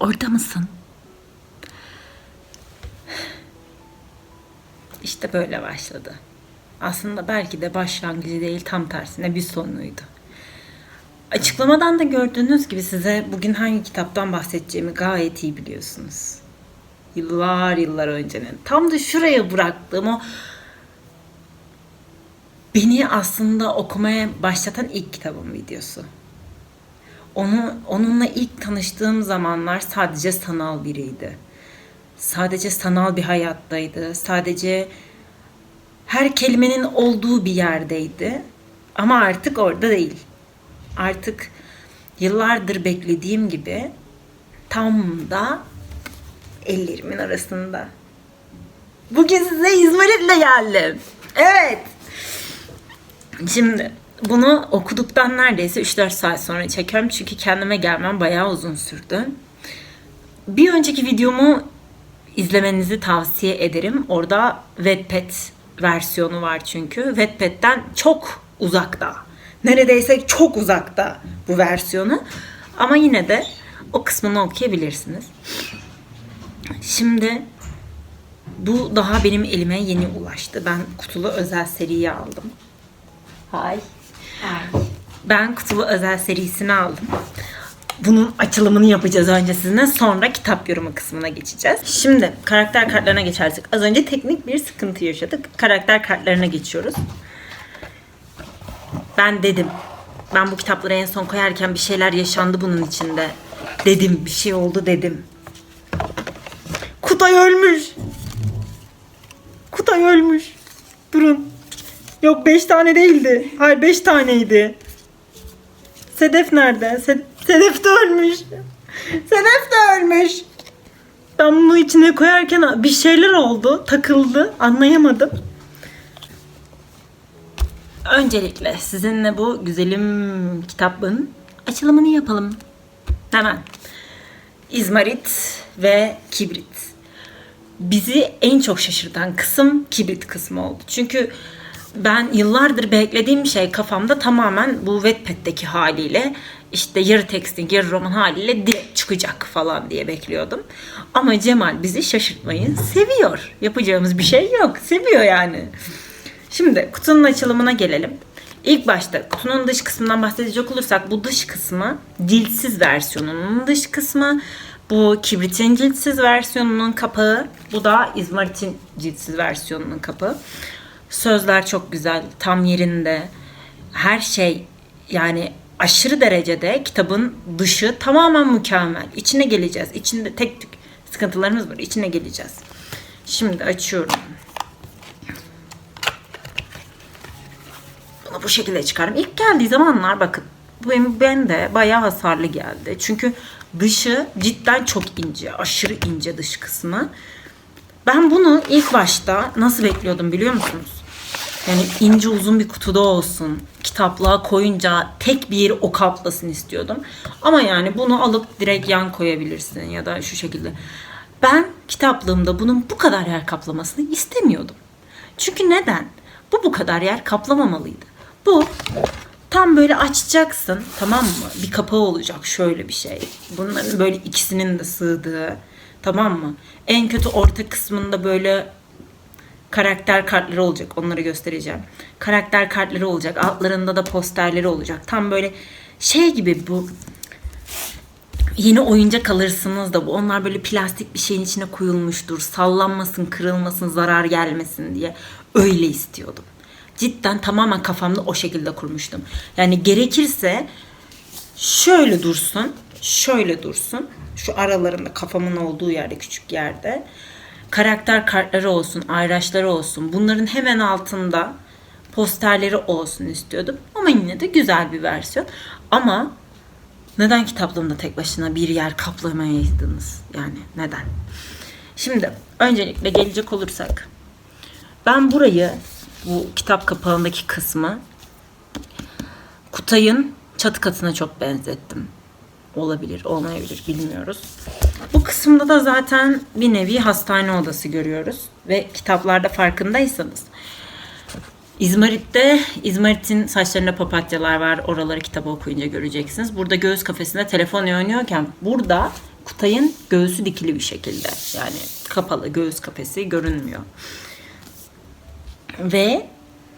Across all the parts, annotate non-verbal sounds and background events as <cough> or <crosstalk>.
Orada mısın? İşte böyle başladı. Aslında belki de başlangıcı değil tam tersine bir sonuydu. Açıklamadan da gördüğünüz gibi size bugün hangi kitaptan bahsedeceğimi gayet iyi biliyorsunuz. Yıllar yıllar öncenin. Tam da şuraya bıraktığım o beni aslında okumaya başlatan ilk kitabın videosu. Onu, onunla ilk tanıştığım zamanlar sadece sanal biriydi. Sadece sanal bir hayattaydı. Sadece her kelimenin olduğu bir yerdeydi. Ama artık orada değil. Artık yıllardır beklediğim gibi tam da ellerimin arasında. Bugün size İzmarit'le geldim. Evet. Şimdi bunu okuduktan neredeyse 3-4 saat sonra çekiyorum. Çünkü kendime gelmem bayağı uzun sürdü. Bir önceki videomu izlemenizi tavsiye ederim. Orada Wattpad versiyonu var çünkü. Wattpad'den çok uzakta. Neredeyse çok uzakta bu versiyonu. Ama yine de o kısmını okuyabilirsiniz. Şimdi bu daha benim elime yeni ulaştı. Ben kutulu özel seriyi aldım. Hay. Ben kutulu özel serisini aldım. Bunun açılımını yapacağız önce sizinle. Sonra kitap yorumu kısmına geçeceğiz. Şimdi karakter kartlarına geçersek. Az önce teknik bir sıkıntı yaşadık. Karakter kartlarına geçiyoruz. Ben dedim. Ben bu kitapları en son koyarken bir şeyler yaşandı bunun içinde. Dedim bir şey oldu dedim. Kutay ölmüş. Kutay ölmüş. Durun. Yok 5 tane değildi. Hayır 5 taneydi. Sedef nerede? Se- Sedef de ölmüş. Sedef de ölmüş. Ben bunu içine koyarken bir şeyler oldu. Takıldı. Anlayamadım. Öncelikle sizinle bu güzelim kitabın açılımını yapalım. Hemen. İzmarit ve kibrit. Bizi en çok şaşırtan kısım kibrit kısmı oldu. Çünkü ben yıllardır beklediğim şey kafamda tamamen bu Wattpad'deki haliyle işte yarı tekstin yarı roman haliyle direkt çıkacak falan diye bekliyordum. Ama Cemal bizi şaşırtmayı seviyor. Yapacağımız bir şey yok. Seviyor yani. Şimdi kutunun açılımına gelelim. İlk başta kutunun dış kısmından bahsedecek olursak bu dış kısmı ciltsiz versiyonunun dış kısmı. Bu kibritin ciltsiz versiyonunun kapağı. Bu da izmaritin ciltsiz versiyonunun kapağı. Sözler çok güzel, tam yerinde. Her şey yani aşırı derecede kitabın dışı tamamen mükemmel. İçine geleceğiz. İçinde tek tük sıkıntılarımız var. İçine geleceğiz. Şimdi açıyorum. Bunu bu şekilde çıkarım. İlk geldiği zamanlar bakın bu ben de bayağı hasarlı geldi. Çünkü dışı cidden çok ince. Aşırı ince dış kısmı. Ben bunu ilk başta nasıl bekliyordum biliyor musunuz? Yani ince uzun bir kutuda olsun. Kitaplığa koyunca tek bir o kaplasın istiyordum. Ama yani bunu alıp direkt yan koyabilirsin ya da şu şekilde. Ben kitaplığımda bunun bu kadar yer kaplamasını istemiyordum. Çünkü neden? Bu bu kadar yer kaplamamalıydı. Bu tam böyle açacaksın tamam mı? Bir kapağı olacak şöyle bir şey. Bunların böyle ikisinin de sığdığı tamam mı? En kötü orta kısmında böyle karakter kartları olacak. Onları göstereceğim. Karakter kartları olacak. Altlarında da posterleri olacak. Tam böyle şey gibi bu yeni oyuncak alırsınız da bu onlar böyle plastik bir şeyin içine koyulmuştur. Sallanmasın, kırılmasın, zarar gelmesin diye öyle istiyordum. Cidden tamamen kafamda o şekilde kurmuştum. Yani gerekirse şöyle dursun, şöyle dursun. Şu aralarında kafamın olduğu yerde, küçük yerde. Karakter kartları olsun, ayraçları olsun. Bunların hemen altında posterleri olsun istiyordum. Ama yine de güzel bir versiyon. Ama neden kitaplığımda tek başına bir yer kaplamayaydınız? Yani neden? Şimdi öncelikle gelecek olursak. Ben burayı bu kitap kapağındaki kısmı Kutay'ın çatı katına çok benzettim. Olabilir, olmayabilir bilmiyoruz. Bu kısımda da zaten bir nevi hastane odası görüyoruz. Ve kitaplarda farkındaysanız İzmarit'te İzmarit'in saçlarında papatyalar var. Oraları kitabı okuyunca göreceksiniz. Burada göğüs kafesinde telefon oynuyorken burada Kutay'ın göğsü dikili bir şekilde. Yani kapalı, göğüs kafesi görünmüyor. Ve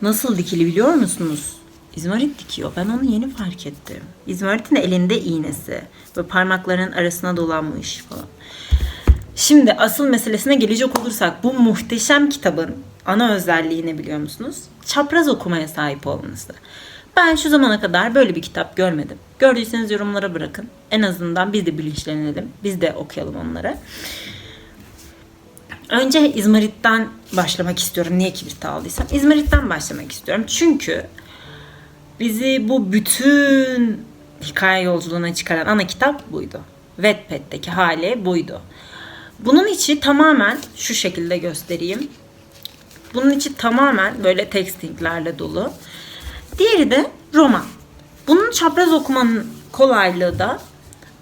nasıl dikili biliyor musunuz? İzmarit dikiyor. Ben onu yeni fark ettim. İzmarit'in elinde iğnesi. Ve parmaklarının arasına dolanmış falan. Şimdi asıl meselesine gelecek olursak bu muhteşem kitabın ana özelliği ne biliyor musunuz? Çapraz okumaya sahip olması. Ben şu zamana kadar böyle bir kitap görmedim. Gördüyseniz yorumlara bırakın. En azından biz de bilinçlenelim. Biz de okuyalım onları. Önce İzmarit'ten başlamak istiyorum. Niye kibrit aldıysam. İzmarit'ten başlamak istiyorum. Çünkü bizi bu bütün hikaye yolculuğuna çıkaran ana kitap buydu. Wattpad'deki hali buydu. Bunun içi tamamen şu şekilde göstereyim. Bunun içi tamamen böyle textinglerle dolu. Diğeri de roman. Bunun çapraz okumanın kolaylığı da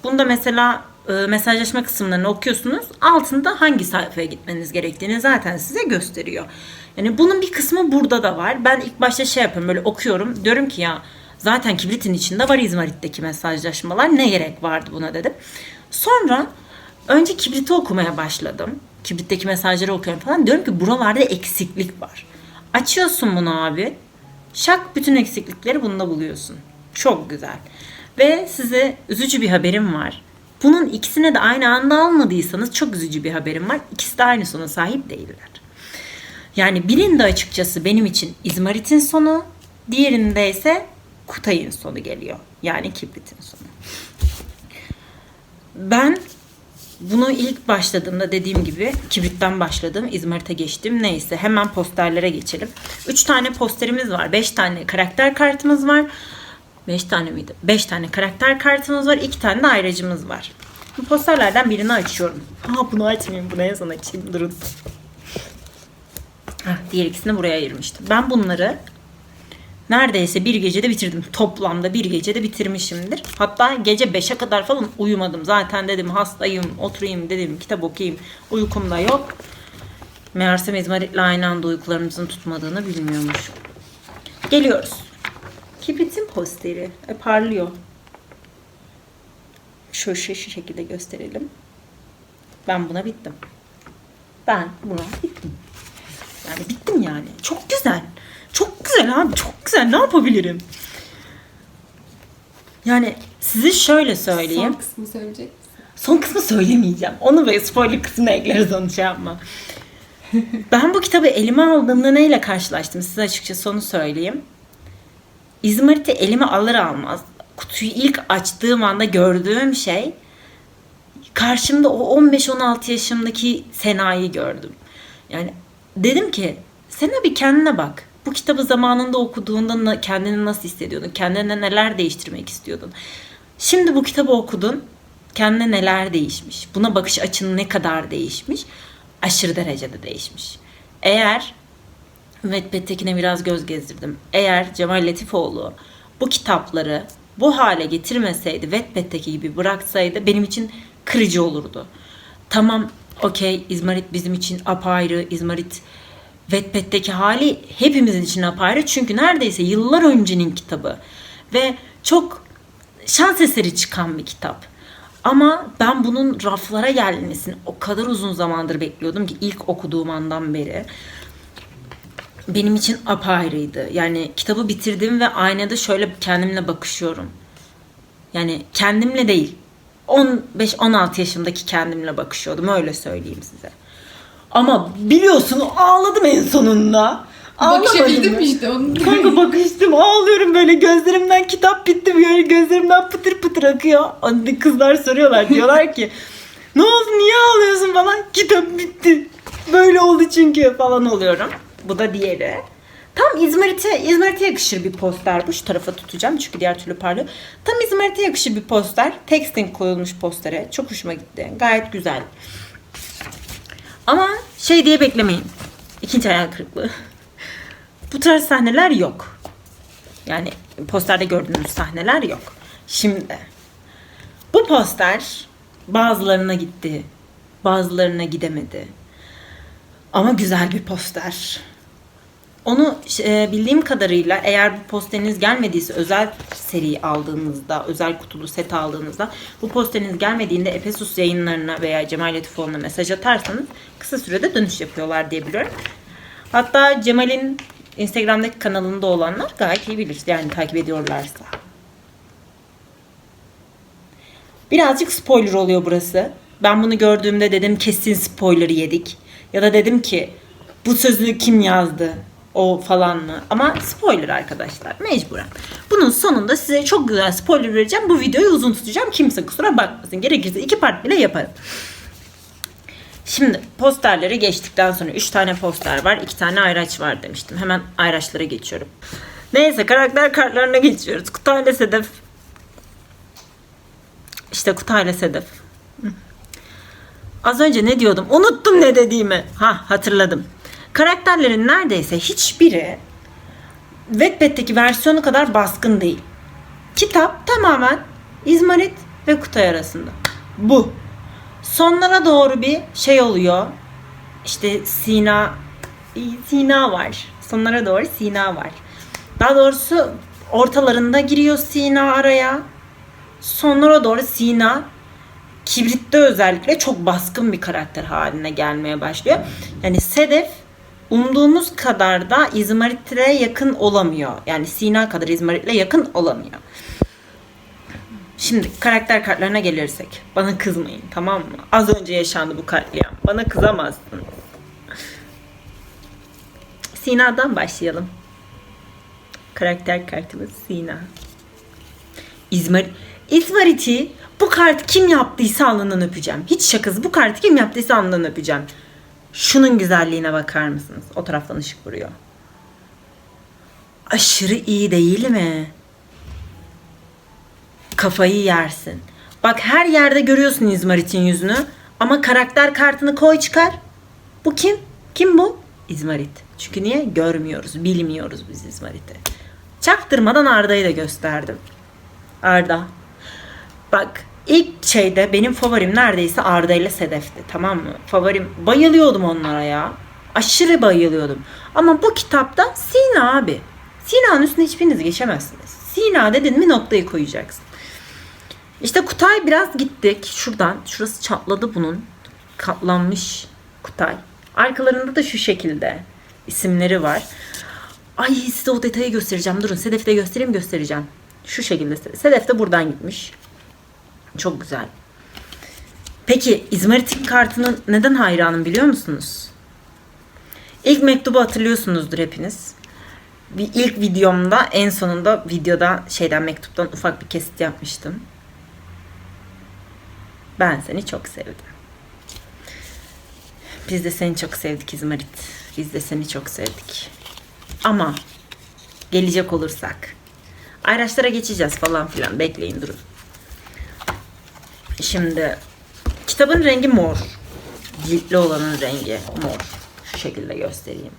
bunda mesela mesajlaşma kısımlarını okuyorsunuz. Altında hangi sayfaya gitmeniz gerektiğini zaten size gösteriyor. Yani bunun bir kısmı burada da var. Ben ilk başta şey yapıyorum böyle okuyorum. Diyorum ki ya zaten kibritin içinde var İzmarit'teki mesajlaşmalar. Ne gerek vardı buna dedim. Sonra önce kibriti okumaya başladım. Kibritteki mesajları okuyorum falan. Diyorum ki buralarda eksiklik var. Açıyorsun bunu abi. Şak bütün eksiklikleri bunda buluyorsun. Çok güzel. Ve size üzücü bir haberim var. Bunun ikisine de aynı anda almadıysanız çok üzücü bir haberim var. İkisi de aynı sona sahip değiller. Yani birinde açıkçası benim için İzmarit'in sonu, diğerinde ise Kutay'ın sonu geliyor. Yani Kibrit'in sonu. Ben bunu ilk başladığımda dediğim gibi Kibrit'ten başladım. İzmarit'e geçtim. Neyse hemen posterlere geçelim. 3 tane posterimiz var. 5 tane karakter kartımız var. 5 tane miydi? 5 tane karakter kartımız var. 2 tane de ayracımız var. Bu posterlerden birini açıyorum. Ha bunu açmayayım. Bunu en son açayım. Durun. Heh, diğer ikisini buraya ayırmıştım. Ben bunları neredeyse bir gecede bitirdim. Toplamda bir gecede bitirmişimdir. Hatta gece 5'e kadar falan uyumadım. Zaten dedim hastayım, oturayım dedim, kitap okuyayım. Uykum da yok. Meğersem İzmarit'le aynı anda uykularımızın tutmadığını bilmiyormuşum. Geliyoruz. Kibritin posteri. E, parlıyor. Şu, şu, şu şekilde gösterelim. Ben buna bittim. Ben buna bittim. Yani bittim yani. Çok güzel. Çok güzel abi. Çok güzel. Ne yapabilirim? Yani size şöyle söyleyeyim. Son kısmı söyleyecek misin? Son kısmı söylemeyeceğim. Onu böyle spoiler kısmına ekleriz onu şey yapma. <laughs> ben bu kitabı elime aldığımda neyle karşılaştım size açıkçası onu söyleyeyim. İzmarit'i elime alır almaz kutuyu ilk açtığım anda gördüğüm şey karşımda o 15-16 yaşımdaki Sena'yı gördüm. Yani dedim ki Sena bir kendine bak. Bu kitabı zamanında okuduğunda kendini nasıl hissediyordun? Kendine neler değiştirmek istiyordun? Şimdi bu kitabı okudun. Kendine neler değişmiş? Buna bakış açın ne kadar değişmiş? Aşırı derecede değişmiş. Eğer Wattpad'tekine biraz göz gezdirdim. Eğer Cemal Latifoğlu bu kitapları bu hale getirmeseydi, Wattpad'teki gibi bıraksaydı benim için kırıcı olurdu. Tamam, okey İzmarit bizim için apayrı, İzmarit Wattpad'deki hali hepimizin için apayrı. Çünkü neredeyse yıllar öncenin kitabı. Ve çok şans eseri çıkan bir kitap. Ama ben bunun raflara gelmesini o kadar uzun zamandır bekliyordum ki ilk okuduğum andan beri benim için apayrıydı. Yani kitabı bitirdim ve aynada şöyle kendimle bakışıyorum. Yani kendimle değil. 15-16 yaşımdaki kendimle bakışıyordum öyle söyleyeyim size. Ama biliyorsun ağladım en sonunda. Bakışabildin Ağlamadım mi işte onu? Kanka bakıştım ağlıyorum böyle gözlerimden kitap bitti böyle gözlerimden pıtır pıtır akıyor. Anne kızlar soruyorlar <laughs> diyorlar ki ne oldu niye ağlıyorsun falan kitap bitti. Böyle oldu çünkü falan oluyorum. Bu da diğeri. Tam İzmarit'e İzmarit'e yakışır bir poster bu. Şu tarafa tutacağım çünkü diğer türlü parlıyor. Tam İzmarit'e yakışır bir poster. Texting koyulmuş postere. Çok hoşuma gitti. Gayet güzel. Ama şey diye beklemeyin. İkinci hayal kırıklığı. <laughs> Bu tarz sahneler yok. Yani posterde gördüğünüz sahneler yok. Şimdi bu poster bazılarına gitti, bazılarına gidemedi. Ama güzel bir poster. Onu e, bildiğim kadarıyla eğer bu posteriniz gelmediyse özel seri aldığınızda, özel kutulu set aldığınızda bu posteriniz gelmediğinde Efesus yayınlarına veya Cemal Latifoğlu'na mesaj atarsanız kısa sürede dönüş yapıyorlar diye. Hatta Cemal'in Instagram'daki kanalında olanlar gayet iyi bilir. Yani takip ediyorlarsa. Birazcık spoiler oluyor burası. Ben bunu gördüğümde dedim kesin spoiler yedik. Ya da dedim ki bu sözü kim yazdı? O falan mı? Ama spoiler arkadaşlar mecburen. Bunun sonunda size çok güzel spoiler vereceğim. Bu videoyu uzun tutacağım. Kimse kusura bakmasın. Gerekirse iki part bile yaparım. Şimdi posterleri geçtikten sonra 3 tane poster var. 2 tane ayraç var demiştim. Hemen ayraçlara geçiyorum. Neyse karakter kartlarına geçiyoruz. Kutayla Sedef. İşte Kutayla Sedef. Az önce ne diyordum? Unuttum ne dediğimi. Ha hatırladım. Karakterlerin neredeyse hiçbiri Wattpad'deki versiyonu kadar baskın değil. Kitap tamamen İzmarit ve Kutay arasında. Bu. Sonlara doğru bir şey oluyor. İşte Sina Sina var. Sonlara doğru Sina var. Daha doğrusu ortalarında giriyor Sina araya. Sonlara doğru Sina Kibrit'te özellikle çok baskın bir karakter haline gelmeye başlıyor. Yani Sedef umduğumuz kadar da İzmarit'e yakın olamıyor. Yani Sina kadar İzmarit'le yakın olamıyor. Şimdi karakter kartlarına gelirsek. Bana kızmayın tamam mı? Az önce yaşandı bu katliam. Bana kızamazsın. Sina'dan başlayalım. Karakter kartımız Sina. İzmarit. İzmarit'i bu kart kim yaptıysa alnından öpeceğim. Hiç şakası bu kartı kim yaptıysa alnından öpeceğim. Şunun güzelliğine bakar mısınız? O taraftan ışık vuruyor. Aşırı iyi değil mi? Kafayı yersin. Bak her yerde görüyorsun İzmarit'in yüzünü. Ama karakter kartını koy çıkar. Bu kim? Kim bu? İzmarit. Çünkü niye? Görmüyoruz, bilmiyoruz biz İzmarit'i. Çaktırmadan Arda'yı da gösterdim. Arda. Bak ilk şeyde benim favorim neredeyse Arda ile Sedef'ti tamam mı? Favorim bayılıyordum onlara ya. Aşırı bayılıyordum. Ama bu kitapta Sina abi. Sina'nın üstüne hiçbiriniz geçemezsiniz. Sina dedin mi noktayı koyacaksın. İşte Kutay biraz gittik. Şuradan. Şurası çatladı bunun. Katlanmış Kutay. Arkalarında da şu şekilde isimleri var. Ay size o detayı göstereceğim. Durun Sedef'i de göstereyim göstereceğim. Şu şekilde. Sedef de buradan gitmiş. Çok güzel. Peki İzmarit'in kartının neden hayranım biliyor musunuz? İlk mektubu hatırlıyorsunuzdur hepiniz. Bir ilk videomda en sonunda videoda şeyden mektuptan ufak bir kesit yapmıştım. Ben seni çok sevdim. Biz de seni çok sevdik İzmarit. Biz de seni çok sevdik. Ama gelecek olursak ayraçlara geçeceğiz falan filan. Bekleyin durun. Şimdi kitabın rengi mor. Ciltli olanın rengi mor. Şu şekilde göstereyim.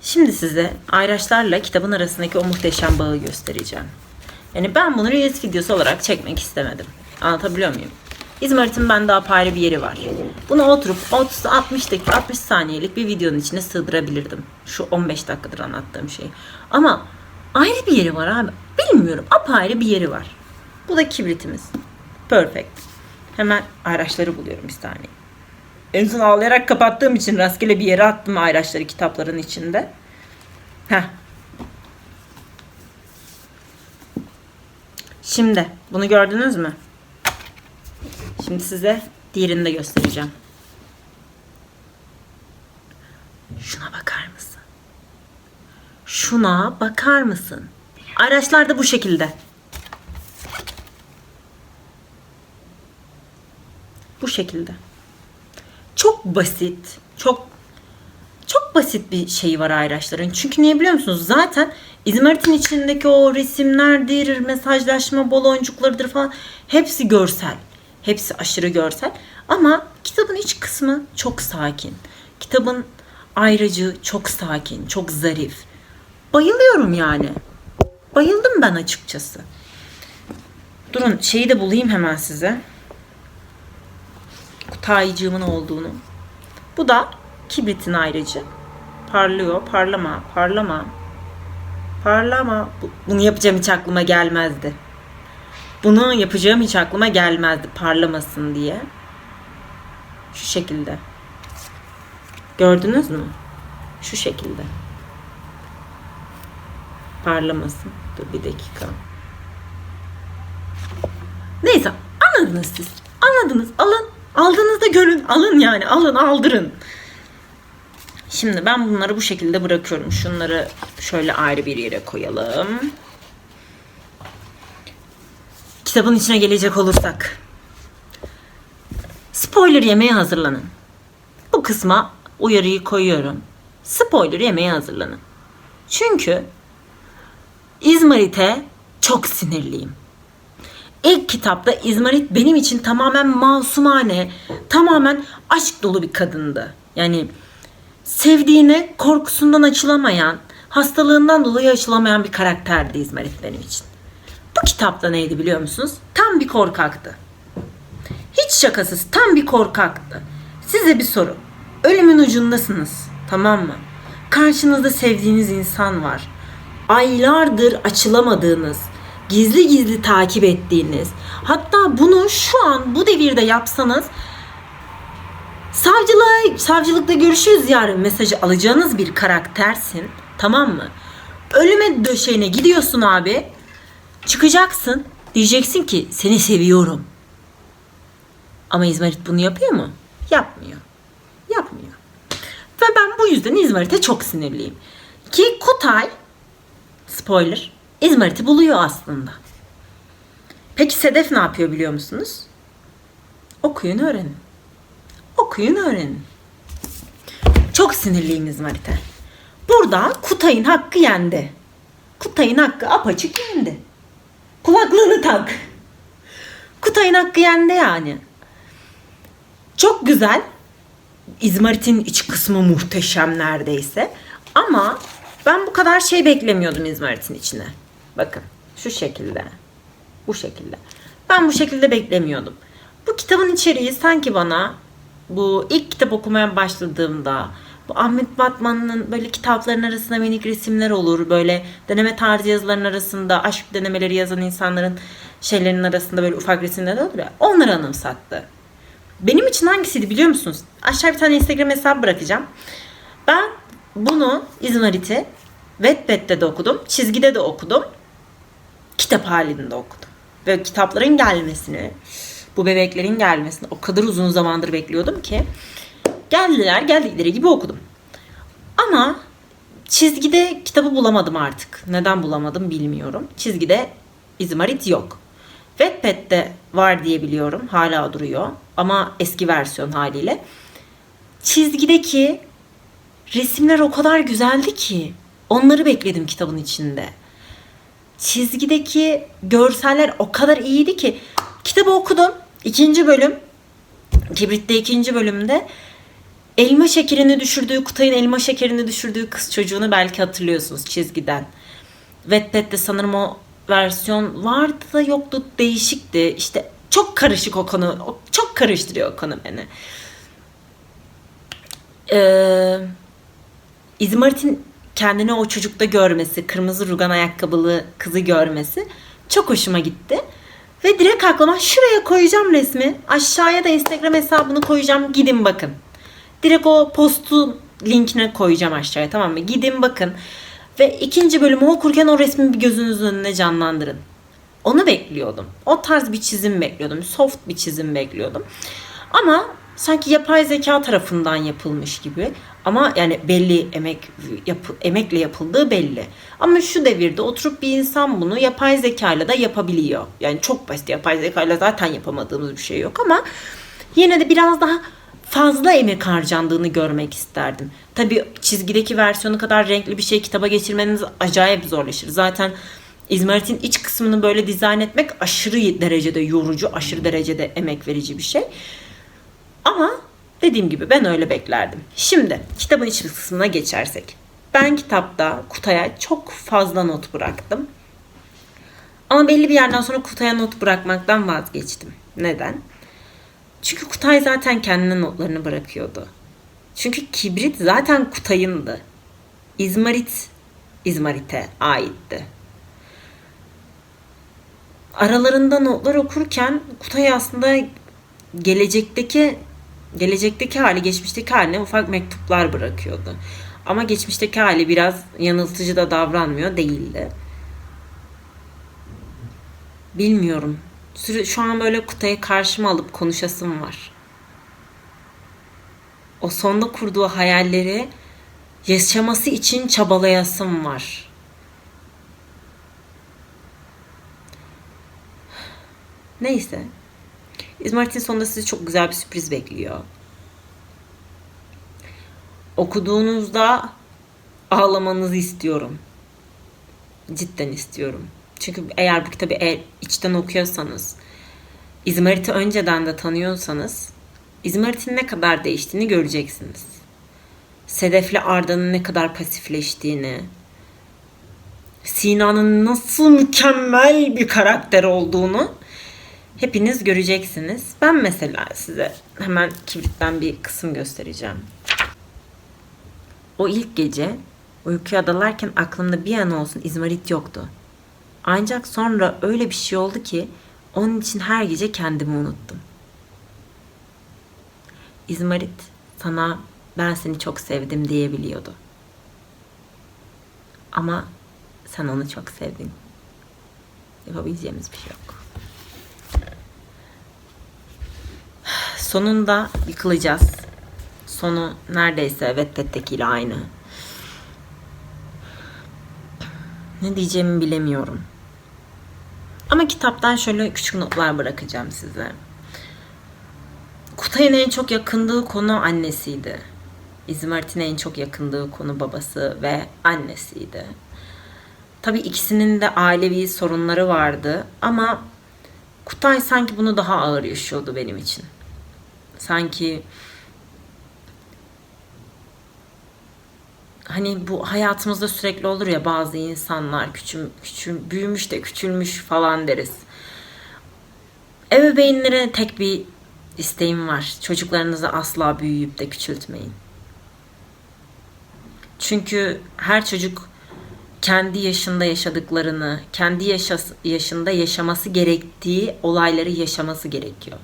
Şimdi size ayraçlarla kitabın arasındaki o muhteşem bağı göstereceğim. Yani ben bunu Reels videosu olarak çekmek istemedim. Anlatabiliyor muyum? İzmarit'in bende apayrı bir yeri var. Bunu oturup 30-60 dakika 60 saniyelik bir videonun içine sığdırabilirdim. Şu 15 dakikadır anlattığım şey. Ama ayrı bir yeri var abi. Bilmiyorum apayrı bir yeri var. Bu da kibritimiz. Perfect. Hemen ayraçları buluyorum bir saniye. En son ağlayarak kapattığım için rastgele bir yere attım ayraçları kitapların içinde. Heh. Şimdi bunu gördünüz mü? Şimdi size diğerini de göstereceğim. Şuna bakar mısın? Şuna bakar mısın? Araçlar da bu şekilde. Bu şekilde. Çok basit, çok çok basit bir şey var ayraçların. Çünkü niye biliyor musunuz? Zaten İzmarit'in içindeki o resimlerdir, mesajlaşma baloncuklarıdır falan hepsi görsel. Hepsi aşırı görsel. Ama kitabın iç kısmı çok sakin. Kitabın ayrıcı çok sakin, çok zarif. Bayılıyorum yani. Bayıldım ben açıkçası. Durun şeyi de bulayım hemen size. Kutaycığımın olduğunu. Bu da kibritin ayrıcı. parlıyor. Parlama, parlama. Parlama. Bu- Bunu yapacağım hiç aklıma gelmezdi. Bunu yapacağım hiç aklıma gelmezdi parlamasın diye. Şu şekilde. Gördünüz mü? Şu şekilde. Parlamasın. Dur bir dakika. Neyse anladınız siz. Anladınız. Alın. Aldığınızda görün. Alın yani. Alın aldırın. Şimdi ben bunları bu şekilde bırakıyorum. Şunları şöyle ayrı bir yere koyalım. Kitabın içine gelecek olursak. Spoiler yemeye hazırlanın. Bu kısma uyarıyı koyuyorum. Spoiler yemeye hazırlanın. Çünkü İzmarit'e çok sinirliyim. İlk kitapta İzmarit benim için tamamen masumane, tamamen aşk dolu bir kadındı. Yani sevdiğine korkusundan açılamayan, hastalığından dolayı açılamayan bir karakterdi İzmarit benim için. Bu kitapta neydi biliyor musunuz? Tam bir korkaktı. Hiç şakasız tam bir korkaktı. Size bir soru. Ölümün ucundasınız. Tamam mı? Karşınızda sevdiğiniz insan var. Aylardır açılamadığınız, gizli gizli takip ettiğiniz, hatta bunu şu an bu devirde yapsanız savcılığa, savcılıkta görüşürüz yarın mesajı alacağınız bir karaktersin. Tamam mı? Ölüme döşeğine gidiyorsun abi. Çıkacaksın. Diyeceksin ki seni seviyorum. Ama İzmarit bunu yapıyor mu? Yapmıyor. Yapmıyor. Ve ben bu yüzden İzmarit'e çok sinirliyim. Ki Kutay spoiler İzmarit'i buluyor aslında. Peki Sedef ne yapıyor biliyor musunuz? Okuyun öğrenin. Okuyun öğrenin. Çok sinirliyim İzmarit'e. Burada Kutay'ın hakkı yendi. Kutay'ın hakkı apaçık yendi. Kulaklığını tak. Kutay'ın hakkı yendi yani. Çok güzel. İzmarit'in iç kısmı muhteşem neredeyse. Ama ben bu kadar şey beklemiyordum İzmarit'in içine. Bakın şu şekilde. Bu şekilde. Ben bu şekilde beklemiyordum. Bu kitabın içeriği sanki bana bu ilk kitap okumaya başladığımda bu Ahmet Batman'ın böyle kitapların arasında minik resimler olur. Böyle deneme tarzı yazıların arasında aşk denemeleri yazan insanların şeylerin arasında böyle ufak resimler olur ya. Onları anımsattı. Benim için hangisiydi biliyor musunuz? Aşağı bir tane Instagram hesabı bırakacağım. Ben bunu İzmarit'i Wattpad'de de okudum. Çizgide de okudum. Kitap halinde okudum. Ve kitapların gelmesini, bu bebeklerin gelmesini o kadar uzun zamandır bekliyordum ki geldiler geldikleri gibi okudum. Ama çizgide kitabı bulamadım artık. Neden bulamadım bilmiyorum. Çizgide İzmarit yok. Wattpad'de var diye biliyorum. Hala duruyor. Ama eski versiyon haliyle. Çizgideki resimler o kadar güzeldi ki. Onları bekledim kitabın içinde. Çizgideki görseller o kadar iyiydi ki. Kitabı okudum. İkinci bölüm. Kibrit'te ikinci bölümde elma şekerini düşürdüğü, Kutay'ın elma şekerini düşürdüğü kız çocuğunu belki hatırlıyorsunuz çizgiden. Wattpad'de sanırım o versiyon vardı da yoktu değişikti. İşte çok karışık o konu. Çok karıştırıyor o konu beni. Ee, İzmarit'in kendini o çocukta görmesi, kırmızı rugan ayakkabılı kızı görmesi çok hoşuma gitti. Ve direkt aklıma şuraya koyacağım resmi. Aşağıya da Instagram hesabını koyacağım. Gidin bakın. Direkt o postu linkine koyacağım aşağıya tamam mı? Gidin bakın. Ve ikinci bölümü okurken o resmi bir gözünüzün önüne canlandırın. Onu bekliyordum. O tarz bir çizim bekliyordum. Soft bir çizim bekliyordum. Ama sanki yapay zeka tarafından yapılmış gibi. Ama yani belli emek yapı, emekle yapıldığı belli. Ama şu devirde oturup bir insan bunu yapay zekayla da yapabiliyor. Yani çok basit yapay zekayla zaten yapamadığımız bir şey yok ama yine de biraz daha fazla emek harcandığını görmek isterdim. Tabii çizgideki versiyonu kadar renkli bir şey kitaba geçirmeniz acayip zorlaşır. Zaten İzmarit'in iç kısmını böyle dizayn etmek aşırı derecede yorucu, aşırı derecede emek verici bir şey. Ama dediğim gibi ben öyle beklerdim. Şimdi kitabın iç kısmına geçersek. Ben kitapta Kutay'a çok fazla not bıraktım. Ama belli bir yerden sonra Kutay'a not bırakmaktan vazgeçtim. Neden? Çünkü Kutay zaten kendine notlarını bırakıyordu. Çünkü kibrit zaten Kutay'ındı. İzmarit İzmarit'e aitti. Aralarında notlar okurken Kutay aslında gelecekteki gelecekteki hali, geçmişteki haline ufak mektuplar bırakıyordu. Ama geçmişteki hali biraz yanıltıcı da davranmıyor değildi. Bilmiyorum. Şu an böyle Kutay'ı karşıma alıp konuşasım var. O sonda kurduğu hayalleri yaşaması için çabalayasım var. Neyse. İzmarit'in sonunda sizi çok güzel bir sürpriz bekliyor. Okuduğunuzda ağlamanızı istiyorum. Cidden istiyorum. Çünkü eğer bu kitabı eğer içten okuyorsanız, İzmarit'i önceden de tanıyorsanız, İzmarit'in ne kadar değiştiğini göreceksiniz. Sedef'le Arda'nın ne kadar pasifleştiğini, Sina'nın nasıl mükemmel bir karakter olduğunu hepiniz göreceksiniz. Ben mesela size hemen kibritten bir kısım göstereceğim. O ilk gece uykuya dalarken aklımda bir an olsun İzmarit yoktu. Ancak sonra öyle bir şey oldu ki onun için her gece kendimi unuttum. İzmarit sana ben seni çok sevdim diyebiliyordu. Ama sen onu çok sevdin. Yapabileceğimiz bir şey yok. Sonunda yıkılacağız. Sonu neredeyse Vettet'tekiyle aynı. Ne diyeceğimi bilemiyorum. Ama kitaptan şöyle küçük notlar bırakacağım size. Kutay'ın en çok yakındığı konu annesiydi. İzmarit'in en çok yakındığı konu babası ve annesiydi. Tabii ikisinin de ailevi sorunları vardı ama Kutay sanki bunu daha ağır yaşıyordu benim için. Sanki hani bu hayatımızda sürekli olur ya bazı insanlar küçüm, küçüm, büyümüş de küçülmüş falan deriz. Ebeveynlere tek bir isteğim var. Çocuklarınızı asla büyüyüp de küçültmeyin. Çünkü her çocuk kendi yaşında yaşadıklarını, kendi yaşas- yaşında yaşaması gerektiği olayları yaşaması gerekiyor.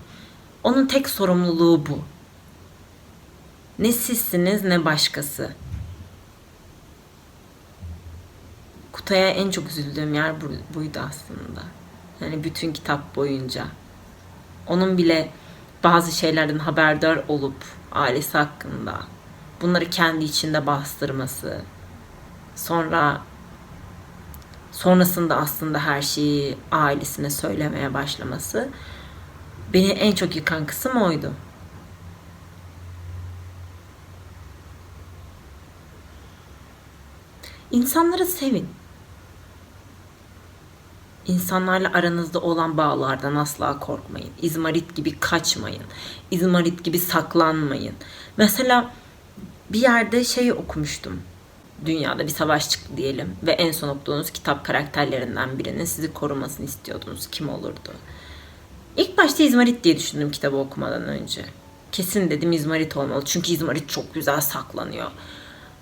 Onun tek sorumluluğu bu. Ne sizsiniz ne başkası. Kutay'a en çok üzüldüğüm yer bu- buydu aslında. Yani bütün kitap boyunca. Onun bile bazı şeylerden haberdar olup ailesi hakkında bunları kendi içinde bastırması. Sonra sonrasında aslında her şeyi ailesine söylemeye başlaması beni en çok yıkan kısım oydu. İnsanları sevin. İnsanlarla aranızda olan bağlardan asla korkmayın. İzmarit gibi kaçmayın. İzmarit gibi saklanmayın. Mesela bir yerde şey okumuştum. Dünyada bir savaş çıktı diyelim ve en son okuduğunuz kitap karakterlerinden birinin sizi korumasını istiyordunuz. Kim olurdu? İlk başta İzmarit diye düşündüm kitabı okumadan önce. Kesin dedim İzmarit olmalı. Çünkü İzmarit çok güzel saklanıyor.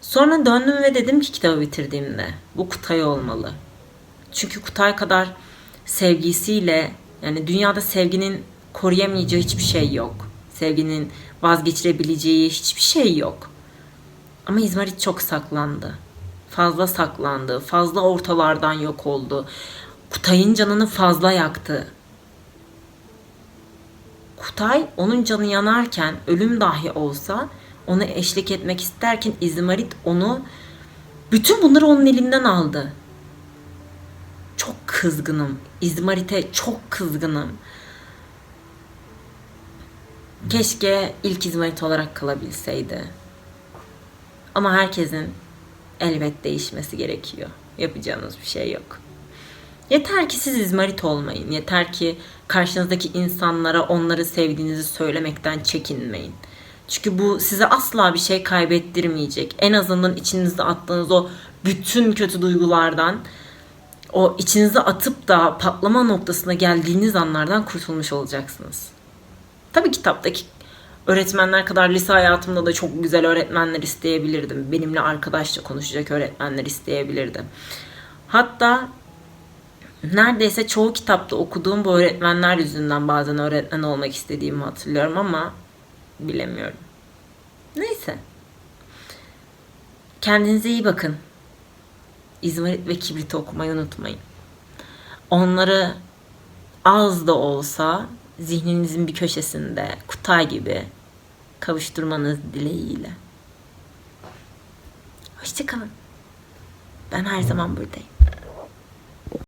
Sonra döndüm ve dedim ki kitabı bitirdiğimde bu Kutay olmalı. Çünkü Kutay kadar sevgisiyle yani dünyada sevginin koruyamayacağı hiçbir şey yok. Sevginin vazgeçirebileceği hiçbir şey yok. Ama İzmarit çok saklandı. Fazla saklandı. Fazla ortalardan yok oldu. Kutay'ın canını fazla yaktı. Kutay onun canı yanarken ölüm dahi olsa ona eşlik etmek isterken İzmarit onu bütün bunları onun elinden aldı. Çok kızgınım. İzmarit'e çok kızgınım. Keşke ilk İzmarit olarak kalabilseydi. Ama herkesin elbet değişmesi gerekiyor. Yapacağınız bir şey yok. Yeter ki siz izmarit olmayın. Yeter ki karşınızdaki insanlara onları sevdiğinizi söylemekten çekinmeyin. Çünkü bu size asla bir şey kaybettirmeyecek. En azından içinizde attığınız o bütün kötü duygulardan o içinize atıp da patlama noktasına geldiğiniz anlardan kurtulmuş olacaksınız. Tabii kitaptaki öğretmenler kadar lise hayatımda da çok güzel öğretmenler isteyebilirdim. Benimle arkadaşça konuşacak öğretmenler isteyebilirdim. Hatta neredeyse çoğu kitapta okuduğum bu öğretmenler yüzünden bazen öğretmen olmak istediğimi hatırlıyorum ama bilemiyorum. Neyse. Kendinize iyi bakın. İzmarit ve Kibrit okumayı unutmayın. Onları az da olsa zihninizin bir köşesinde Kutay gibi kavuşturmanız dileğiyle. Hoşçakalın. Ben her zaman buradayım.